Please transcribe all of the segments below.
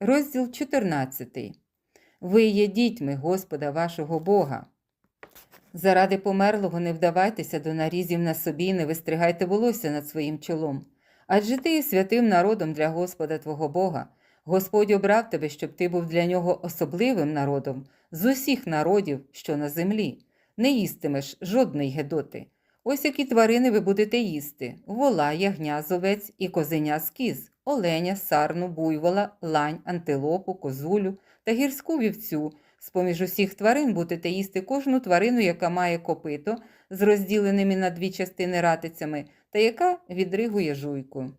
розділ 14. Ви є дітьми Господа вашого Бога. Заради померлого не вдавайтеся до нарізів на собі, не вистригайте волосся над своїм чолом. Адже ти є святим народом для Господа твого Бога. Господь обрав тебе, щоб ти був для нього особливим народом з усіх народів, що на землі. Не їстимеш жодної гедоти. Ось які тварини ви будете їсти: вола, ягня, зовець і козеня з кіз, оленя, сарну, буйвола, лань, антилопу, козулю та гірську вівцю. З-поміж усіх тварин будете їсти кожну тварину, яка має копито з розділеними на дві частини ратицями, та яка відригує жуйку.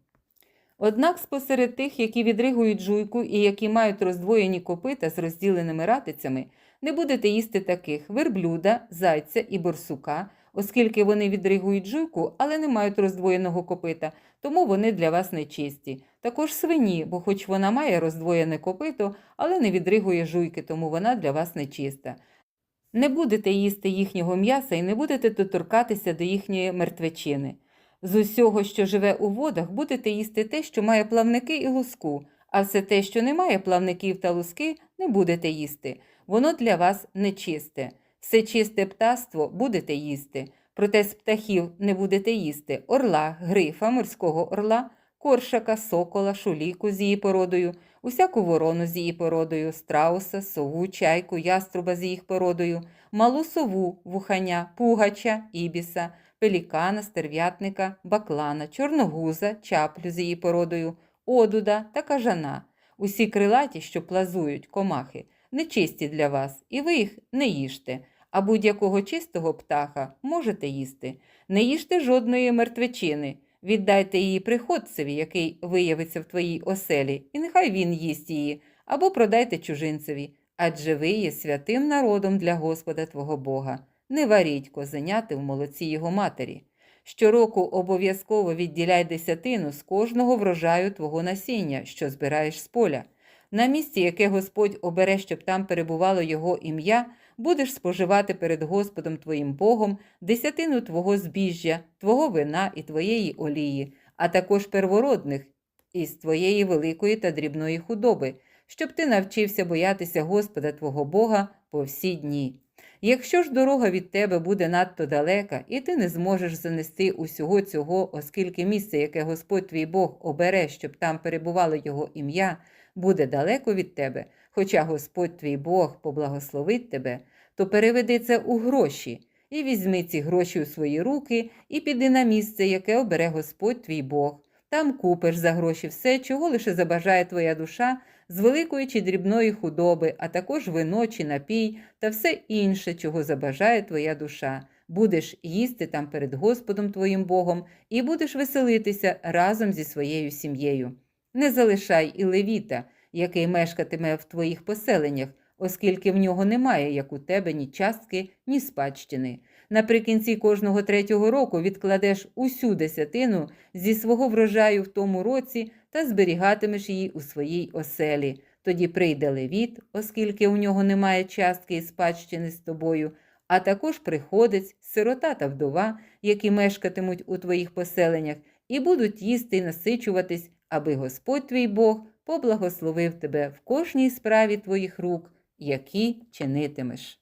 Однак спосеред тих, які відригують жуйку і які мають роздвоєні копита з розділеними ратицями, не будете їсти таких верблюда, зайця і борсука, оскільки вони відригують жуйку, але не мають роздвоєного копита, тому вони для вас нечисті. Також свині, бо хоч вона має роздвоєне копито, але не відригує жуйки, тому вона для вас нечиста. Не будете їсти їхнього м'яса і не будете доторкатися до їхньої мертвечини. З усього, що живе у водах, будете їсти те, що має плавники і луску, а все те, що не має плавників та луски, не будете їсти. Воно для вас нечисте. Все чисте птаство будете їсти, проте з птахів не будете їсти орла, грифа, морського орла, коршака, сокола, шуліку з її породою, усяку ворону з її породою, страуса, сову, чайку, яструба з їх породою, малу сову, вуханя, пугача, ібіса, пелікана, стерв'ятника, баклана, чорногуза, чаплю з її породою, одуда та кажана. Усі крилаті, що плазують комахи, нечисті для вас, і ви їх не їжте, а будь-якого чистого птаха можете їсти. Не їжте жодної мертвечини. Віддайте її приходцеві, який виявиться в твоїй оселі, і нехай він їсть її, або продайте чужинцеві, адже ви є святим народом для Господа твого Бога. Не варіть козеняти в молоці його матері. Щороку обов'язково відділяй десятину з кожного врожаю твого насіння, що збираєш з поля. На місці, яке Господь обере, щоб там перебувало Його ім'я, будеш споживати перед Господом твоїм Богом десятину твого збіжжя, твого вина і твоєї олії, а також первородних із твоєї великої та дрібної худоби, щоб ти навчився боятися Господа твого Бога по всі дні. Якщо ж дорога від тебе буде надто далека, і ти не зможеш занести усього цього, оскільки місце, яке Господь твій Бог обере, щоб там перебувало Його ім'я, буде далеко від тебе, хоча Господь твій Бог поблагословить тебе, то переведи це у гроші, і візьми ці гроші у свої руки, і піди на місце, яке обере Господь твій Бог. Там купиш за гроші все, чого лише забажає твоя душа, з великої чи дрібної худоби, а також вино чи напій та все інше, чого забажає твоя душа. Будеш їсти там перед Господом твоїм Богом і будеш веселитися разом зі своєю сім'єю. Не залишай і левіта, який мешкатиме в твоїх поселеннях, оскільки в нього немає, як у тебе, ні частки, ні спадщини. Наприкінці кожного третього року відкладеш усю десятину зі свого врожаю в тому році та зберігатимеш її у своїй оселі. Тоді прийде левіт, оскільки у нього немає частки і спадщини з тобою, а також приходець, сирота та вдова, які мешкатимуть у твоїх поселеннях, і будуть їсти і насичуватись, аби Господь твій Бог поблагословив тебе в кожній справі твоїх рук, які чинитимеш.